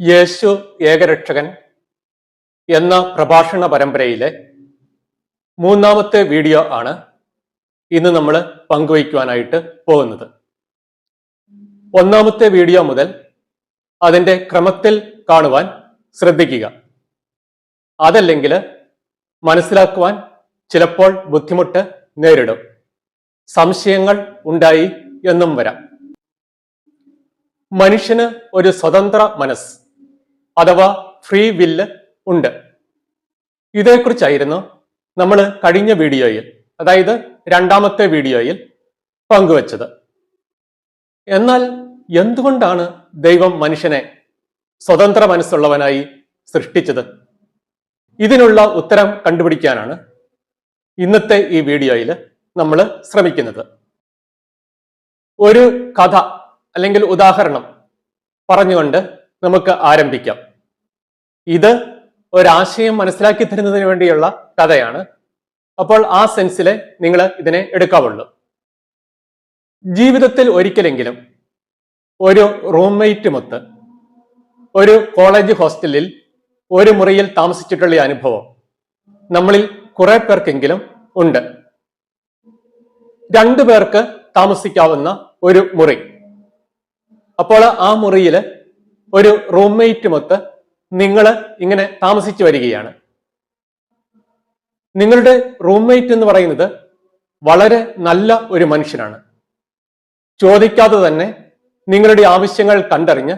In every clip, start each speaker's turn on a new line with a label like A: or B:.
A: യേശു ഏകരക്ഷകൻ എന്ന പ്രഭാഷണ പരമ്പരയിലെ മൂന്നാമത്തെ വീഡിയോ ആണ് ഇന്ന് നമ്മൾ പങ്കുവയ്ക്കുവാനായിട്ട് പോകുന്നത്. ഒന്നാമത്തെ വീഡിയോ മുതൽ അതിന്റെ ക്രമത്തിൽ കാണുവാൻ ശ്രദ്ധിക്കുക. അതല്ലെങ്കിൽ മനസ്സിലാക്കുവാൻ ചിലപ്പോൾ ബുദ്ധിമുട്ട് നേരിടും. സംശയങ്ങൾ ഉണ്ടായി എന്നും വരാം. മനുഷ്യന് ഒരു സ്വതന്ത്ര മനസ് അഥവാ ഫ്രീ വില്ല് ഉണ്ട്. ഇതേക്കുറിച്ചായിരുന്നു നമ്മൾ കഴിഞ്ഞ വീഡിയോയിൽ അതായത് രണ്ടാമത്തെ വീഡിയോയിൽ പങ്കുവച്ചത്. എന്നാൽ എന്തുകൊണ്ടാണ് ദൈവം മനുഷ്യനെ സ്വതന്ത്ര മനസ്സുള്ളവനായി സൃഷ്ടിച്ചത്? ഇതിനുള്ള ഉത്തരം കണ്ടുപിടിക്കാനാണ് ഇന്നത്തെ ഈ വീഡിയോയിൽ നമ്മൾ ശ്രമിക്കുന്നത്. ഒരു കഥ അല്ലെങ്കിൽ ഉദാഹരണം പറഞ്ഞുകൊണ്ട് നമുക്ക് ആരംഭിക്കാം. ഇത് ഒരാശയം മനസ്സിലാക്കി തരുന്നതിന് വേണ്ടിയുള്ള കഥയാണ്. അപ്പോൾ ആ സെൻസിലെ നിങ്ങൾ ഇതിനെ എടുക്കാവുള്ളൂ. ജീവിതത്തിൽ ഒരിക്കലെങ്കിലും ഒരു റൂംമേറ്റുമൊത്ത് ഒരു കോളേജ് ഹോസ്റ്റലിൽ ഒരു മുറിയിൽ താമസിച്ചിട്ടുള്ള അനുഭവം നമ്മളിൽ കുറെ പേർക്കെങ്കിലും ഉണ്ട്. രണ്ടു പേർക്ക് താമസിക്കാവുന്ന ഒരു മുറി. അപ്പോൾ ആ മുറിയിൽ ഒരു റൂംമേറ്റുമൊത്ത് നിങ്ങൾ ഇങ്ങനെ താമസിച്ചു വരികയാണ്. നിങ്ങളുടെ റൂംമേറ്റ് എന്ന് പറയുന്നത് വളരെ നല്ല ഒരു മനുഷ്യനാണ്. ചോദിക്കാതെ തന്നെ നിങ്ങളുടെ ആവശ്യങ്ങൾ കണ്ടറിഞ്ഞ്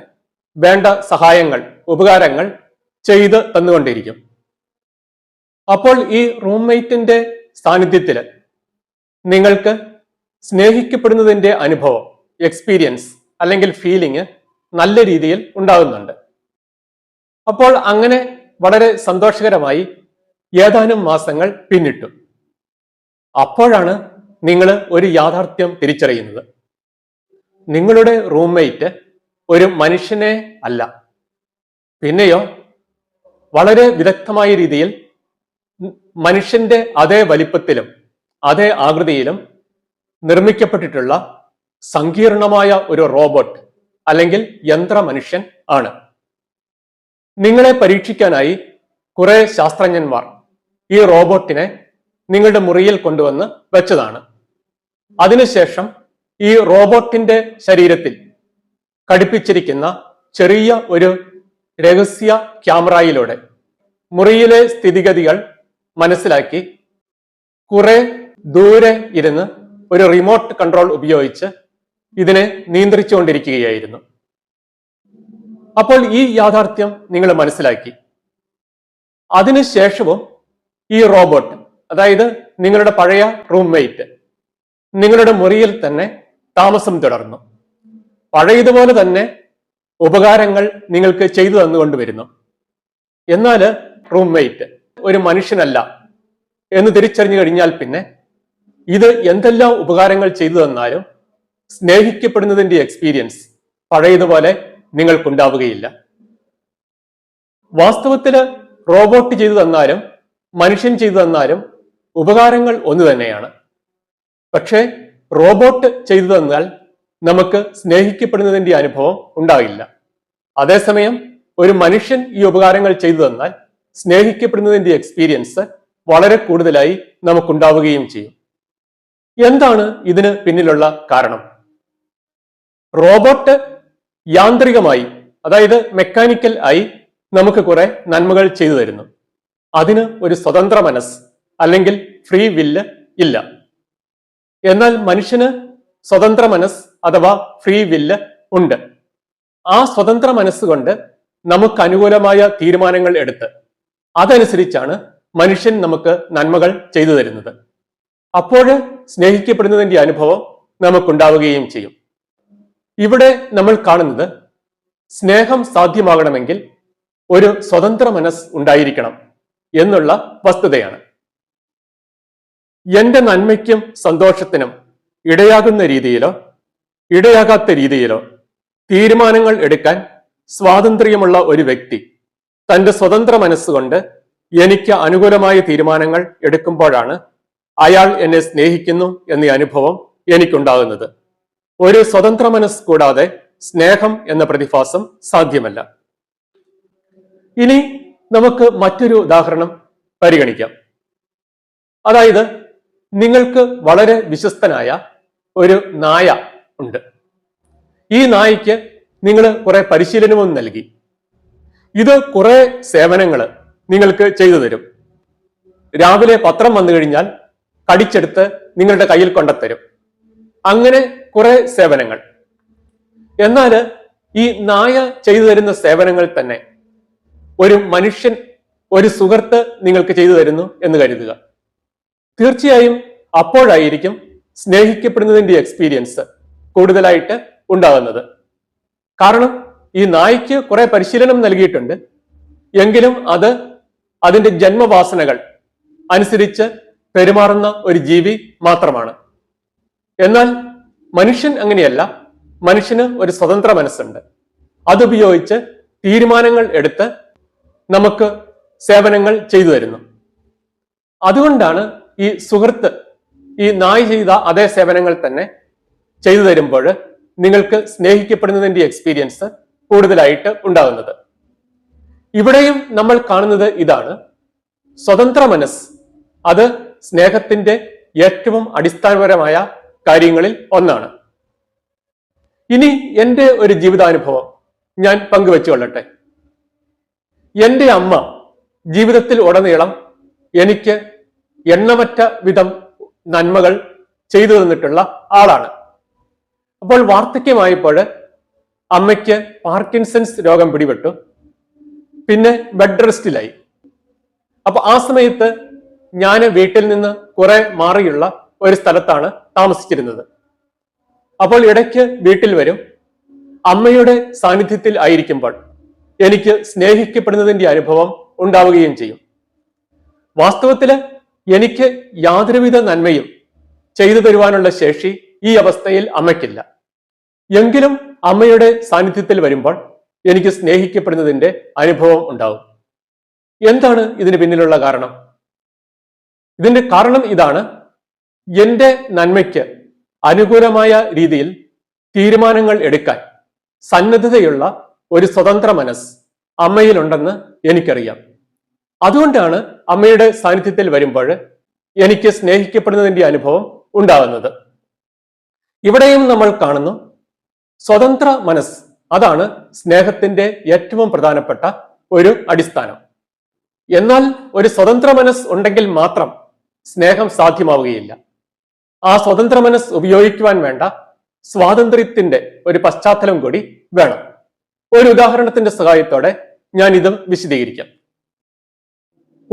A: വേണ്ട സഹായങ്ങൾ ഉപകാരങ്ങൾ ചെയ്ത് തന്നുകൊണ്ടിരിക്കും. അപ്പോൾ ഈ റൂംമേറ്റിന്റെ സാന്നിധ്യത്തിൽ നിങ്ങൾക്ക് സ്നേഹിക്കപ്പെടുന്നതിന്റെ അനുഭവം എക്സ്പീരിയൻസ് അല്ലെങ്കിൽ ഫീലിംഗ് നല്ല രീതിയിൽ ഉണ്ടാകുന്നുണ്ട് അപ്പോൾ അങ്ങനെ വളരെ സന്തോഷകരമായി ഏതാനും മാസങ്ങൾ പിന്നിട്ടു. അപ്പോഴാണ് നിങ്ങൾ ഒരു യാഥാർത്ഥ്യം തിരിച്ചറിയുന്നത്. നിങ്ങളുടെ റൂംമേറ്റ് ഒരു മനുഷ്യനെ അല്ല. പിന്നെയോ വളരെ വിദഗ്ധമായ രീതിയിൽ മനുഷ്യന്റെ അതേ വലിപ്പത്തിലും അതേ ആകൃതിയിലും നിർമ്മിക്കപ്പെട്ടിട്ടുള്ള സങ്കീർണമായ ഒരു റോബോട്ട് അല്ലെങ്കിൽ യന്ത്ര മനുഷ്യൻ ആണ്. നിങ്ങളെ പരീക്ഷിക്കാനായി കുറെ ശാസ്ത്രജ്ഞന്മാർ ഈ റോബോട്ടിനെ നിങ്ങളുടെ മുറിയിൽ കൊണ്ടുവന്ന് വെച്ചതാണ്. അതിനുശേഷം ഈ റോബോട്ടിന്റെ ശരീരത്തിൽ ഘടിപ്പിച്ചിരിക്കുന്ന ചെറിയ ഒരു രഹസ്യ ക്യാമറയിലൂടെ മുറിയിലെ സ്ഥിതിഗതികൾ മനസ്സിലാക്കി കുറെ ദൂരെ ഇരുന്ന് ഒരു റിമോട്ട് കൺട്രോൾ ഉപയോഗിച്ച് ഇതിനെ നിയന്ത്രിച്ചുകൊണ്ടിരിക്കുകയായിരുന്നു. അപ്പോൾ ഈ യാഥാർത്ഥ്യം നിങ്ങൾ മനസ്സിലാക്കി. അതിനുശേഷവും ഈ റോബോട്ട് അതായത് നിങ്ങളുടെ പഴയ റൂംമേറ്റ് നിങ്ങളുടെ മുറിയിൽ തന്നെ താമസം തുടർന്നു. പഴയതുപോലെ തന്നെ ഉപകാരങ്ങൾ നിങ്ങൾക്ക് ചെയ്തു തന്നുകൊണ്ട് വരുന്നു എന്നാൽ റൂംമേറ്റ് ഒരു മനുഷ്യനല്ല എന്ന് തിരിച്ചറിഞ്ഞു കഴിഞ്ഞാൽ പിന്നെ ഇത് എന്തെല്ലാം ഉപകാരങ്ങൾ ചെയ്തു തന്നാലും സ്നേഹിക്കപ്പെടുന്നതിന്റെ എക്സ്പീരിയൻസ് പഴയതുപോലെ നിങ്ങൾക്കുണ്ടാവുകയില്ല. വാസ്തവത്തിൽ റോബോട്ട് ചെയ്തു തന്നാലും മനുഷ്യൻ ചെയ്തു തന്നാലും ഉപകാരങ്ങൾ ഒന്ന് തന്നെയാണ്. പക്ഷേ റോബോട്ട് ചെയ്തു തന്നാൽ നമുക്ക് സ്നേഹിക്കപ്പെടുന്നതിന്റെ അനുഭവം ഉണ്ടാകില്ല അതേസമയം ഒരു മനുഷ്യൻ ഈ ഉപകാരങ്ങൾ ചെയ്തു തന്നാൽ സ്നേഹിക്കപ്പെടുന്നതിന്റെ എക്സ്പീരിയൻസ് വളരെ കൂടുതലായി നമുക്കുണ്ടാവുകയും ചെയ്യും. എന്താണ് ഇതിന് പിന്നിലുള്ള കാരണം? റോബോട്ട് യാന്ത്രികമായി അതായത് മെക്കാനിക്കൽ ആയി നമുക്ക് കുറെ നന്മകൾ ചെയ്തു തരുന്നു. അതിന് ഒരു സ്വതന്ത്ര മനസ്സ് അല്ലെങ്കിൽ ഫ്രീ വില്ല് ഇല്ല. എന്നാൽ മനുഷ്യന് സ്വതന്ത്ര മനസ്സ് അഥവാ ഫ്രീ വില്ല് ഉണ്ട്. ആ സ്വതന്ത്ര മനസ്സുകൊണ്ട് നമുക്ക് അനുകൂലമായ തീരുമാനങ്ങൾ എടുത്ത് അതനുസരിച്ചാണ് മനുഷ്യൻ നമുക്ക് നന്മകൾ ചെയ്തു തരുന്നത്. അപ്പോൾ സ്നേഹിക്കപ്പെടുന്നതിന്റെ അനുഭവം നമുക്കുണ്ടാവുകയും ചെയ്യും. ഇവിടെ നമ്മൾ കാണുന്നത് സ്നേഹം സാധ്യമാകണമെങ്കിൽ ഒരു സ്വതന്ത്ര മനസ് ഉണ്ടായിരിക്കണം എന്നുള്ള വസ്തുതയാണ്. എന്റെ നന്മയ്ക്കും സന്തോഷത്തിനും ഇടയാകുന്ന രീതിയിലോ ഇടയാകാത്ത രീതിയിലോ തീരുമാനങ്ങൾ എടുക്കാൻ സ്വാതന്ത്ര്യമുള്ള ഒരു വ്യക്തി തന്റെ സ്വതന്ത്ര മനസ്സുകൊണ്ട് എനിക്ക് അനുകൂലമായ തീരുമാനങ്ങൾ എടുക്കുമ്പോഴാണ് അയാൾ എന്നെ സ്നേഹിക്കുന്നു എന്ന അനുഭവം എനിക്കുണ്ടാകുന്നത്. ഒരു സ്വതന്ത്ര മനസ് കൂടാതെ സ്നേഹം എന്ന പ്രതിഭാസം സാധ്യമല്ല. ഇനി നമുക്ക് മറ്റൊരു ഉദാഹരണം പരിഗണിക്കാം. അതായത് നിങ്ങൾക്ക് വളരെ വിശ്വസ്തനായ ഒരു നായ ഉണ്ട്. ഈ നായ്ക്ക് നിങ്ങൾ കുറെ പരിശീലനവും നൽകി. ഇത് കുറെ സേവനങ്ങൾ നിങ്ങൾക്ക് ചെയ്തു തരും. രാവിലെ പത്രം വന്നു കഴിഞ്ഞാൽ കടിച്ചെടുത്ത് നിങ്ങളുടെ കയ്യിൽ കൊണ്ടുത്തരും. അങ്ങനെ കുറെ സേവനങ്ങൾ. എന്നാൽ ഈ നായ ചെയ്തു തരുന്ന സേവനങ്ങൾ തന്നെ ഒരു മനുഷ്യൻ ഒരു സുഹൃത്ത് നിങ്ങൾക്ക് ചെയ്തു തരുന്നു എന്ന് കരുതുക. തീർച്ചയായും അപ്പോഴായിരിക്കും സ്നേഹിക്കപ്പെടുന്നതിന്റെ എക്സ്പീരിയൻസ് കൂടുതലായിട്ട് ഉണ്ടാകുന്നത്. കാരണം ഈ നായ്ക്ക് കുറെ പരിശീലനം നൽകിയിട്ടുണ്ട്. എങ്കിലും അത് അതിന്റെ ജന്മവാസനകൾ അനുസരിച്ച് പെരുമാറുന്ന ഒരു ജീവി മാത്രമാണ്. എന്നാൽ മനുഷ്യൻ അങ്ങനെയല്ല. മനുഷ്യന് ഒരു സ്വതന്ത്ര മനസ്സുണ്ട്. അതുപയോഗിച്ച് തീരുമാനങ്ങൾ എടുത്ത് നമുക്ക് സേവനങ്ങൾ ചെയ്തു തരുന്നു. അതുകൊണ്ടാണ് ഈ സുഹൃത്ത് ഈ നായ് ചെയ്ത അതേ സേവനങ്ങൾ തന്നെ ചെയ്തു തരുമ്പോൾ നിങ്ങൾക്ക് സ്നേഹിക്കപ്പെടുന്നതിന്റെ എക്സ്പീരിയൻസ് കൂടുതലായിട്ട് ഉണ്ടാകുന്നത്. ഇവിടെയും നമ്മൾ കാണുന്നത് ഇതാണ്. സ്വതന്ത്ര മനസ്സ് അത് സ്നേഹത്തിന്റെ ഏറ്റവും അടിസ്ഥാനപരമായ കാര്യങ്ങളിൽ ഒന്നാണ്. ഇനി എന്റെ ഒരു ജീവിതാനുഭവം ഞാൻ പങ്കുവെച്ചുകൊള്ളട്ടെ. എന്റെ അമ്മ ജീവിതത്തിൽ ഉടനീളം എനിക്ക് എണ്ണമറ്റ വിധം നന്മകൾ ചെയ്തു തന്നിട്ടുള്ള ആളാണ്. അപ്പോൾ വാർദ്ധക്യമായപ്പോൾ അമ്മയ്ക്ക് പാർക്കിൻസൺസ് രോഗം പിടിപെട്ടു. പിന്നെ ബെഡ് റെസ്റ്റിലായി. അപ്പൊ ആ സമയത്ത് ഞാൻ വീട്ടിൽ നിന്ന് കുറെ മാറിയുള്ള ഒരു സ്ഥലത്താണ് താമസിച്ചിരുന്നത്. അപ്പോൾ ഇടയ്ക്ക് വീട്ടിൽ വരും. അമ്മയുടെ സാന്നിധ്യത്തിൽ ആയിരിക്കുമ്പോൾ എനിക്ക് സ്നേഹിക്കപ്പെടുന്നതിന്റെ അനുഭവം ഉണ്ടാവുകയും ചെയ്യും. വാസ്തവത്തിൽ എനിക്ക് യാതൊരുവിധ നന്മയും ചെയ്തു തരുവാനുള്ള ശേഷി ഈ അവസ്ഥയിൽ അമ്മയ്ക്കില്ല. എങ്കിലും അമ്മയുടെ സാന്നിധ്യത്തിൽ വരുമ്പോൾ എനിക്ക് സ്നേഹിക്കപ്പെടുന്നതിന്റെ അനുഭവം ഉണ്ടാവും. എന്താണ് ഇതിന് പിന്നിലുള്ള കാരണം? ഇതിന്റെ കാരണം ഇതാണ് എന്റെ നന്മയ്ക്ക് അനുകൂലമായ രീതിയിൽ തീരുമാനങ്ങൾ എടുക്കാൻ സന്നദ്ധതയുള്ള ഒരു സ്വതന്ത്ര മനസ്സ് അമ്മയിലുണ്ടെന്ന് എനിക്കറിയാം. അതുകൊണ്ടാണ് അമ്മയുടെ സാന്നിധ്യത്തിൽ വരുമ്പോൾ എനിക്ക് സ്നേഹിക്കപ്പെടുന്നതിന്റെ അനുഭവം ഉണ്ടാകുന്നത്. ഇവിടെയും നമ്മൾ കാണുന്നു സ്വതന്ത്ര മനസ്സ് അതാണ് സ്നേഹത്തിന്റെ ഏറ്റവും പ്രധാനപ്പെട്ട ഒരു അടിസ്ഥാനം. എന്നാൽ ഒരു സ്വതന്ത്ര മനസ്സ് ഉണ്ടെങ്കിൽ മാത്രം സ്നേഹം സാധ്യമാവുകയില്ല. ആ സ്വതന്ത്ര മനസ്സ് ഉപയോഗിക്കുവാൻ വേണ്ട സ്വാതന്ത്ര്യത്തിന്റെ ഒരു പശ്ചാത്തലം കൂടി വേണം. ഒരു ഉദാഹരണത്തിന്റെ സഹായത്തോടെ ഞാൻ ഇത് വിശദീകരിക്കാം.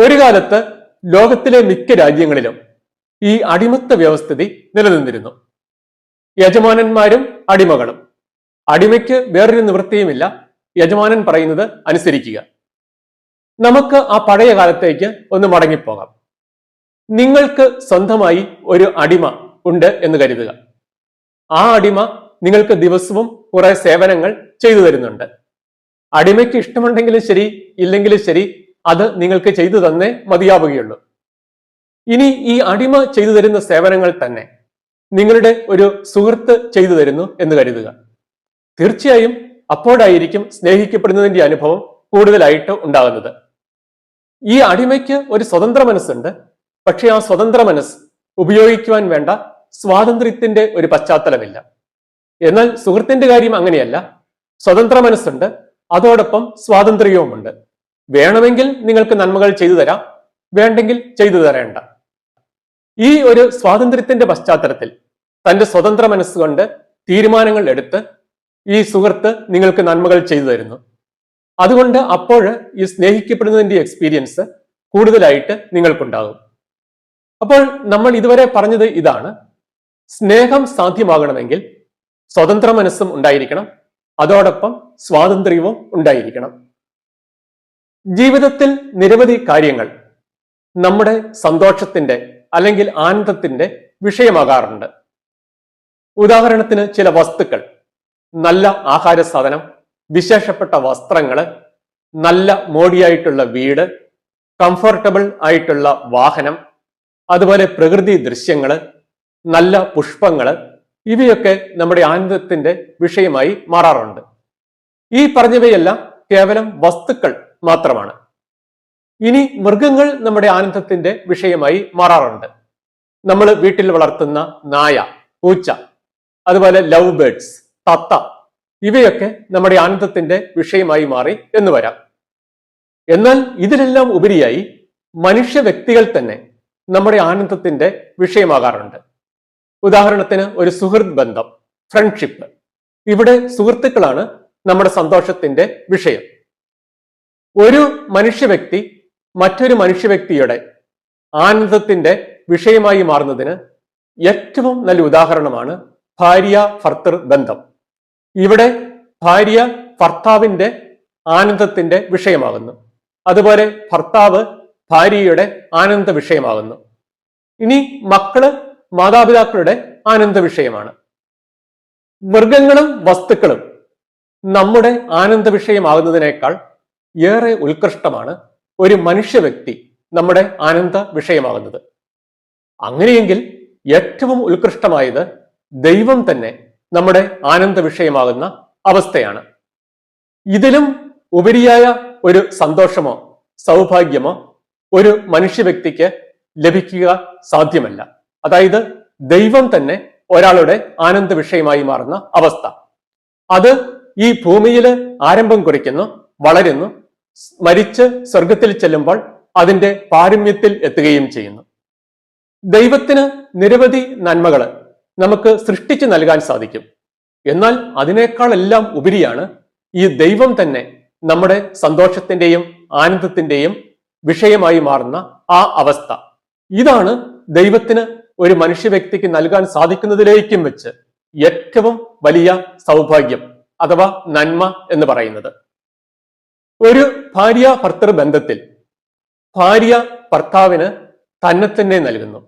A: ഒരു കാലത്ത് ലോകത്തിലെ മിക്ക രാജ്യങ്ങളിലും ഈ അടിമത്ത വ്യവസ്ഥിതി നിലനിന്നിരുന്നു. യജമാനന്മാരും അടിമകളും. അടിമയ്ക്ക് വേറൊരു നിവൃത്തിയുമില്ല. യജമാനൻ പറയുന്നത് അനുസരിക്കുക. നമുക്ക് ആ പഴയ കാലത്തേക്ക് ഒന്ന് മടങ്ങിപ്പോകാം. നിങ്ങൾക്ക് സ്വന്തമായി ഒരു അടിമ ഉണ്ട് എന്ന് കരുതുക. ആ അടിമ നിങ്ങൾക്ക് ദിവസവും കുറെ സേവനങ്ങൾ ചെയ്തു തരുന്നുണ്ട്. അടിമയ്ക്ക് ഇഷ്ടമുണ്ടെങ്കിലും ശരി ഇല്ലെങ്കിലും ശരി അത് നിങ്ങൾക്ക് ചെയ്തു തന്നേ മതിയാവുകയുള്ളൂ. ഇനി ഈ അടിമ ചെയ്തു തരുന്ന സേവനങ്ങൾ തന്നെ നിങ്ങളുടെ ഒരു സുഹൃത്ത് ചെയ്തു തരുന്നു എന്ന് കരുതുക. തീർച്ചയായും അപ്പോഴായിരിക്കും സ്നേഹിക്കപ്പെടുന്നതിന്റെ അനുഭവം കൂടുതലായിട്ട് ഉണ്ടാകുന്നത്. ഈ അടിമയ്ക്ക് ഒരു സ്വതന്ത്ര മനസ്സുണ്ട്. പക്ഷെ ആ സ്വതന്ത്ര മനസ്സ് ഉപയോഗിക്കുവാൻ വേണ്ട സ്വാതന്ത്ര്യത്തിന്റെ ഒരു പശ്ചാത്തലമില്ല. എന്നാൽ സുഹൃത്തിന്റെ കാര്യം അങ്ങനെയല്ല. സ്വതന്ത്ര മനസ്സുണ്ട്. അതോടൊപ്പം സ്വാതന്ത്ര്യവുമുണ്ട്. വേണമെങ്കിൽ നിങ്ങൾക്ക് നന്മകൾ ചെയ്തു തരാം. വേണ്ടെങ്കിൽ ചെയ്തു തരേണ്ട. ഈ ഒരു സ്വാതന്ത്ര്യത്തിന്റെ പശ്ചാത്തലത്തിൽ തന്റെ സ്വതന്ത്ര മനസ്സുകൊണ്ട് തീരുമാനങ്ങൾ എടുത്ത് ഈ സുഹൃത്ത് നിങ്ങൾക്ക് നന്മകൾ ചെയ്തു തരുന്നു. അതുകൊണ്ട് അപ്പോൾ ഈ സ്നേഹിക്കപ്പെടുന്നതിന്റെ എക്സ്പീരിയൻസ് കൂടുതലായിട്ട് നിങ്ങൾക്കുണ്ടാകും. അപ്പോൾ നമ്മൾ ഇതുവരെ പറഞ്ഞത് ഇതാണ്. സ്നേഹം സാധ്യമാകണമെങ്കിൽ സ്വതന്ത്ര മനസ്സും ഉണ്ടായിരിക്കണം. അതോടൊപ്പം സ്വാതന്ത്ര്യവും ഉണ്ടായിരിക്കണം. ജീവിതത്തിൽ നിരവധി കാര്യങ്ങൾ നമ്മുടെ സന്തോഷത്തിന്റെ അല്ലെങ്കിൽ ആനന്ദത്തിന്റെ വിഷയമാകാറുണ്ട്. ഉദാഹരണത്തിന് ചില വസ്തുക്കൾ നല്ല ആഹാര സാധനം വിശേഷപ്പെട്ട വസ്ത്രങ്ങൾ നല്ല മോടിയായിട്ടുള്ള വീട് കംഫർട്ടബിൾ ആയിട്ടുള്ള വാഹനം അതുപോലെ പ്രകൃതി ദൃശ്യങ്ങൾ നല്ല പുഷ്പങ്ങൾ ഇവയൊക്കെ നമ്മുടെ ആനന്ദത്തിന്റെ വിഷയമായി മാറാറുണ്ട്. ഈ പറഞ്ഞവയെല്ലാം കേവലം വസ്തുക്കൾ മാത്രമാണ്. ഇനി മൃഗങ്ങൾ നമ്മുടെ ആനന്ദത്തിന്റെ വിഷയമായി മാറാറുണ്ട്. നമ്മൾ വീട്ടിൽ വളർത്തുന്ന നായ പൂച്ച അതുപോലെ ലവ് ബേഡ്സ് തത്ത ഇവയൊക്കെ നമ്മുടെ ആനന്ദത്തിന്റെ വിഷയമായി മാറി എന്ന് വരാം. എന്നാൽ ഇതിലെല്ലാം ഉപരിയായി മനുഷ്യ വ്യക്തികൾ തന്നെ നമ്മുടെ ആനന്ദത്തിന്റെ വിഷയമാകാറുണ്ട്. ഉദാഹരണത്തിന് ഒരു സുഹൃത്ത് ബന്ധം ഫ്രണ്ട്ഷിപ്പ് ഇവിടെ സുഹൃത്തുക്കളാണ് നമ്മുടെ സന്തോഷത്തിന്റെ വിഷയം. ഒരു മനുഷ്യ വ്യക്തി മറ്റൊരു മനുഷ്യ വ്യക്തിയുടെ ആനന്ദത്തിന്റെ വിഷയമായി മാറുന്നതിന് ഏറ്റവും നല്ല ഉദാഹരണമാണ് ഭാര്യ ഭർത്തൃ ബന്ധം. ഇവിടെ ഭാര്യ ഭർത്താവിന്റെ ആനന്ദത്തിന്റെ വിഷയമാകുന്നു. അതുപോലെ ഭർത്താവ് ഭാര്യയുടെ ആനന്ദ വിഷയമാകുന്നു. ഇനി മക്കൾ മാതാപിതാക്കളുടെ ആനന്ദ വിഷയമാണ്. മൃഗങ്ങളും വസ്തുക്കളും നമ്മുടെ ആനന്ദ വിഷയമാകുന്നതിനേക്കാൾ ഏറെ ഉത്കൃഷ്ടമാണ് ഒരു മനുഷ്യ വ്യക്തി നമ്മുടെ ആനന്ദ വിഷയമാകുന്നത്. അങ്ങനെയെങ്കിൽ ഏറ്റവും ഉത്കൃഷ്ടമായത് ദൈവം തന്നെ നമ്മുടെ ആനന്ദ വിഷയമാകുന്ന അവസ്ഥയാണ്. ഇതിലും ഉപരിയായ ഒരു സന്തോഷമോ സൗഭാഗ്യമോ ഒരു മനുഷ്യ വ്യക്തിക്ക് ലഭിക്കുക സാധ്യമല്ല. അതായത് ദൈവം തന്നെ ഒരാളുടെ ആനന്ദ വിഷയമായി മാറുന്ന അവസ്ഥ. അത് ഈ ഭൂമിയിൽ ആരംഭം കുറിക്കുന്നു വളരുന്നു മരിച്ച് സ്വർഗത്തിൽ ചെല്ലുമ്പോൾ അതിന്റെ പാരമ്യത്തിൽ എത്തുകയും ചെയ്യുന്നു. ദൈവത്തിന് നിരവധി നന്മകൾ നമുക്ക് സൃഷ്ടിച്ചു നൽകാൻ സാധിക്കും. എന്നാൽ അതിനേക്കാളെല്ലാം ഉപരിയാണ് ഈ ദൈവം തന്നെ നമ്മുടെ സന്തോഷത്തിന്റെയും ആനന്ദത്തിന്റെയും വിഷയമായി മാറുന്ന ആ അവസ്ഥ. ഇതാണ് ദൈവത്തിന് ഒരു മനുഷ്യ വ്യക്തിക്ക് നൽകാൻ സാധിക്കുന്നതിലേക്കും വെച്ച് ഏറ്റവും വലിയ സൗഭാഗ്യം അഥവാ നന്മ എന്ന് പറയുന്നത്. ഒരു ഭാര്യ ഭർത്തൃ ബന്ധത്തിൽ ഭാര്യ ഭർത്താവിന് തന്നെ തന്നെ നൽകുന്നു.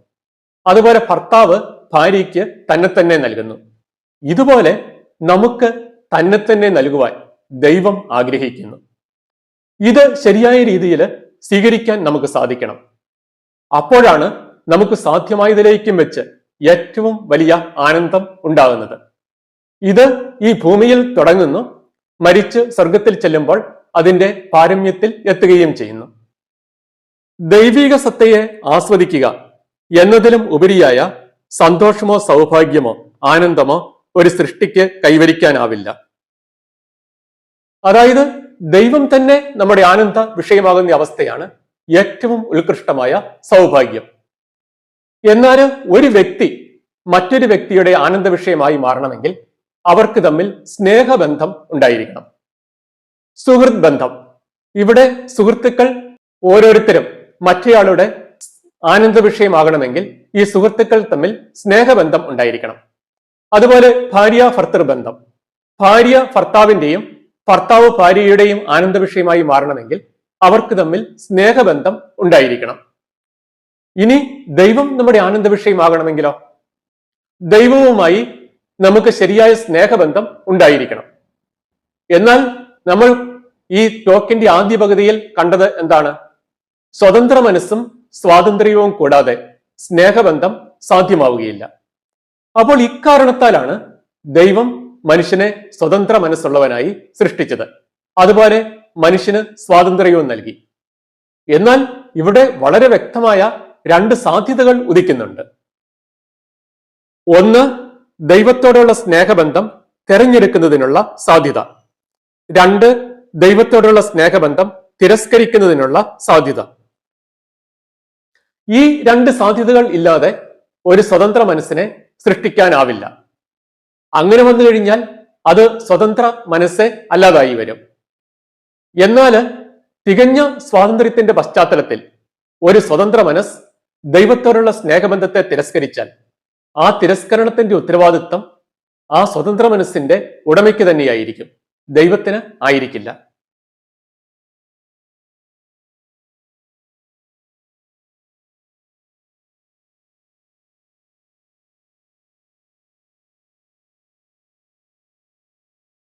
A: അതുപോലെ ഭർത്താവ് ഭാര്യയ്ക്ക് തന്നെ തന്നെ നൽകുന്നു. ഇതുപോലെ നമുക്ക് തന്നെ തന്നെ നൽകുവാൻ ദൈവം ആഗ്രഹിക്കുന്നു. ഇത് ശരിയായ രീതിയിൽ സ്വീകരിക്കാൻ നമുക്ക് സാധിക്കണം. അപ്പോഴാണ് നമുക്ക് സാധ്യമായതിലേക്കും വെച്ച് ഏറ്റവും വലിയ ആനന്ദം ഉണ്ടാകുന്നത്. ഇത് ഈ ഭൂമിയിൽ തുടങ്ങുന്നു. മരിച്ച് സ്വർഗത്തിൽ ചെല്ലുമ്പോൾ അതിന്റെ പാരമ്യത്തിൽ എത്തുകയും ചെയ്യുന്നു. ദൈവിക സത്തയെ ആസ്വദിക്കുക എന്നതിലും ഉപരിയായ സന്തോഷമോ സൗഭാഗ്യമോ ആനന്ദമോ ഒരു സൃഷ്ടിക്ക് കൈവരിക്കാനാവില്ല. അതായത് ദൈവം തന്നെ നമ്മുടെ ആനന്ദ വിഷയമാകുന്ന അവസ്ഥയാണ് ഏറ്റവും ഉത്കൃഷ്ടമായ സൗഭാഗ്യം. എന്നാൽ ഒരു വ്യക്തി മറ്റൊരു വ്യക്തിയുടെ ആനന്ദ വിഷയമായി മാറണമെങ്കിൽ അവർക്ക് തമ്മിൽ സ്നേഹബന്ധം ഉണ്ടായിരിക്കണം. സുഹൃത് ബന്ധം. ഇവിടെ സുഹൃത്തുക്കൾ ഓരോരുത്തരും മറ്റേയാളുടെ ആനന്ദ വിഷയമാകണമെങ്കിൽ ഈ സുഹൃത്തുക്കൾ തമ്മിൽ സ്നേഹബന്ധം ഉണ്ടായിരിക്കണം. അതുപോലെ ഭാര്യ ഭർത്തൃ ബന്ധം. ഭാര്യ ഭർത്താവിന്റെയും ഭർത്താവ് ഭാര്യയുടെയും ആനന്ദ വിഷയമായി മാറണമെങ്കിൽ അവർക്ക് തമ്മിൽ സ്നേഹബന്ധം ഉണ്ടായിരിക്കണം. ഇനി ദൈവം നമ്മുടെ ആനന്ദ വിഷയമാകണമെങ്കിലോ? ദൈവവുമായി നമുക്ക് ശരിയായ സ്നേഹബന്ധം ഉണ്ടായിരിക്കണം. എന്നാൽ നമ്മൾ ഈ ടോക്കിന്റെ ആദ്യ പകുതിയിൽ കണ്ടത് എന്താണ്? സ്വതന്ത്ര മനസ്സും സ്വാതന്ത്ര്യവും കൂടാതെ സ്നേഹബന്ധം സാധ്യമാവുകയില്ല. അപ്പോൾ ഇക്കാരണത്താലാണ് ദൈവം മനുഷ്യനെ സ്വതന്ത്ര മനസ്സുള്ളവനായി സൃഷ്ടിച്ചത്. അതുപോലെ മനുഷ്യന് സ്വാതന്ത്ര്യവും നൽകി. എന്നാൽ ഇവിടെ വളരെ വ്യക്തമായ രണ്ട് സാധ്യതകൾ ഉദിക്കുന്നുണ്ട്. ഒന്ന് ദൈവത്തോടുള്ള സ്നേഹബന്ധം തെരഞ്ഞെടുക്കുന്നതിനുള്ള സാധ്യത. രണ്ട് ദൈവത്തോടുള്ള സ്നേഹബന്ധം തിരസ്കരിക്കുന്നതിനുള്ള സാധ്യത. ഈ രണ്ട് സാധ്യതകൾ ഇല്ലാതെ ഒരു സ്വതന്ത്ര മനസ്സിനെ സൃഷ്ടിക്കാനാവില്ല. അങ്ങനെ വന്നു കഴിഞ്ഞാൽ അത് സ്വതന്ത്ര മനസ്സെ അല്ലാതായി വരും. എന്നാൽ തികഞ്ഞ സ്വാതന്ത്ര്യത്തിന്റെ പശ്ചാത്തലത്തിൽ ഒരു സ്വതന്ത്ര മനസ്സ് ദൈവത്തോടുള്ള സ്നേഹബന്ധത്തെ തിരസ്കരിച്ചാൽ ആ തിരസ്കരണത്തിന്റെ ഉത്തരവാദിത്വം ആ സ്വതന്ത്ര മനസ്സിന്റെ ഉടമയ്ക്ക് തന്നെയായിരിക്കും. ദൈവത്തിന് ആയിരിക്കില്ല.